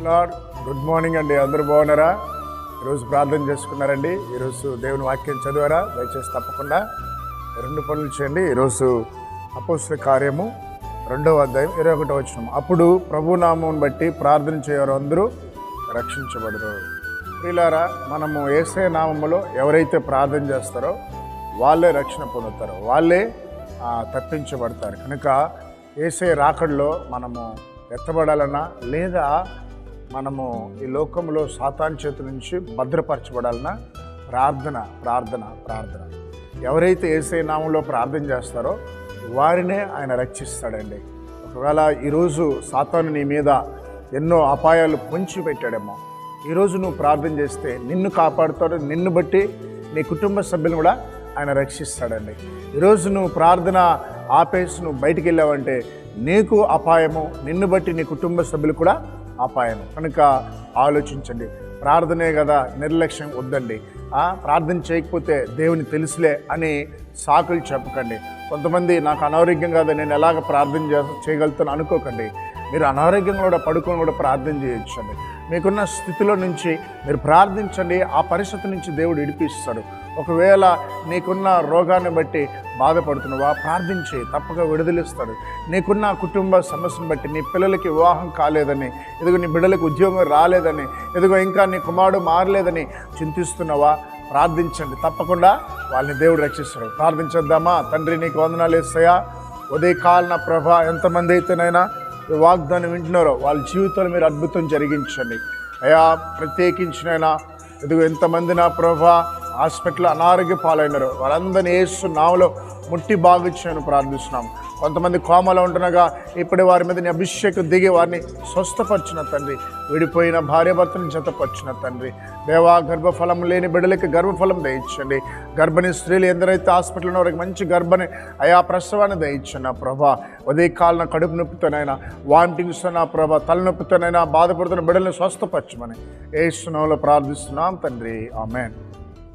Lord. Good morning అండి. అందరూ బాగున్నారా? ఈరోజు ప్రార్థన చేసుకున్నారండి. ఈరోజు దేవుని వాక్యం చదివారా? దయచేసి తప్పకుండా రెండు పనులు చేయండి. ఈరోజు అపోస్ల కార్యము రెండవ అధ్యాయం ఇరవై ఒకటో వచ్చిన అప్పుడు ప్రభునామం బట్టి ప్రార్థన చేయవారు అందరూ రక్షించబడరు. ఇలారా మనము ఏసే నామములో ఎవరైతే ప్రార్థన చేస్తారో వాళ్ళే రక్షణ పొందుతారు. వాళ్ళే తప్పించబడతారు. కనుక ఏసే రాకడలో మనము ఎత్తబడాలన్నా లేదా మనము ఈ లోకంలో సాతాన్ చేతి నుంచి భద్రపరచబడాలన్నా ప్రార్థన ప్రార్థన ప్రార్థన. ఎవరైతే ఏసే నామంలో ప్రార్థన చేస్తారో వారినే ఆయన రక్షిస్తాడండి. ఒకవేళ ఈరోజు సాతాను నీ మీద ఎన్నో అపాయాలు పొంచి పెట్టాడేమో ఈరోజు నువ్వు ప్రార్థన చేస్తే నిన్ను కాపాడుతాడు నిన్ను బట్టి నీ కుటుంబ సభ్యులను కూడా ఆయన రక్షిస్తాడండి. ఈరోజు నువ్వు ప్రార్థన ఆపేసి నువ్వు బయటికి వెళ్ళావంటే నీకు అపాయము నిన్ను బట్టి నీ కుటుంబ సభ్యులు కూడా అపాయం కనుక ఆలోచించండి. ప్రార్థనే కదా నిర్లక్ష్యం వద్దండి. ఆ, ప్రార్థన చేయకపోతే దేవుని తెలుసులే అని సాకులు చెప్పకండి. కొంతమంది నాకు అనారోగ్యం కాదు నేను ఎలాగ ప్రార్థన చేయగలుగుతాను అనుకోకండి. మీరు అనారోగ్యంగా కూడా పడుకొని కూడా ప్రార్థన చేయొచ్చండి. మీకున్న స్థితిలో నుంచి మీరు ప్రార్థించండి. ఆ పరిస్థితి నుంచి దేవుడు విడిపిస్తాడు. ఒకవేళ నీకున్న రోగాన్ని బట్టి బాధపడుతున్నావా ప్రార్థించి తప్పక విడుదలిస్తాడు. నీకున్న కుటుంబ సమస్యను బట్టి నీ పిల్లలకి వివాహం కాలేదని ఎదుగు నీ బిడ్డలకు ఉద్యోగం రాలేదని ఎదుగో ఇంకా నీ కుమారుడు మారలేదని చింతిస్తున్నావా ప్రార్థించండి. తప్పకుండా వాళ్ళని దేవుడు రక్షిస్తాడు. ప్రార్థించేద్దామా తండ్రి నీకు వందనాలు ఇస్తాయా ఉదయకాలన ప్రభ ఎంతమంది అయితేనైనా వాగ్దానం వింటున్నారో వాళ్ళ జీవితంలో మీరు అద్భుతం జరిగించండి. అయా ప్రత్యేకించినైనా ఇదిగో ఎంతమంది నా ప్రభా హాస్పిటల్ అనారోగ్య పాలైనారు. వారందరినీ వేస్తు నామలో ముట్టి బాగుచ్చాను ప్రార్థిస్తున్నాం. కొంతమంది కోమలో ఉంటుండగా ఇప్పుడు వారి మీద నీ అభిషేకం దిగి వారిని స్వస్థపరిచిన తండ్రి విడిపోయిన భార్యాభర్తను జతపరిచిన తండ్రి. దేవా గర్భఫలం లేని బిడ్డలకి గర్భఫలం దయించండి. గర్భిణీ స్త్రీలు ఎందరైతే హాస్పిటల్లో వారికి మంచి గర్భని అయా ప్రసవాన్ని దయించండి. నా ప్రభా ఉదయకాలన కడుపు నొప్పితోనైనా వామిటింగ్స్ నా ప్రభా తలనొప్పితోనైనా బాధపడుతున్న బిడ్డలను స్వస్థపరచమని ఏ ప్రార్థిస్తున్నాం తండ్రి. ఆమెన్.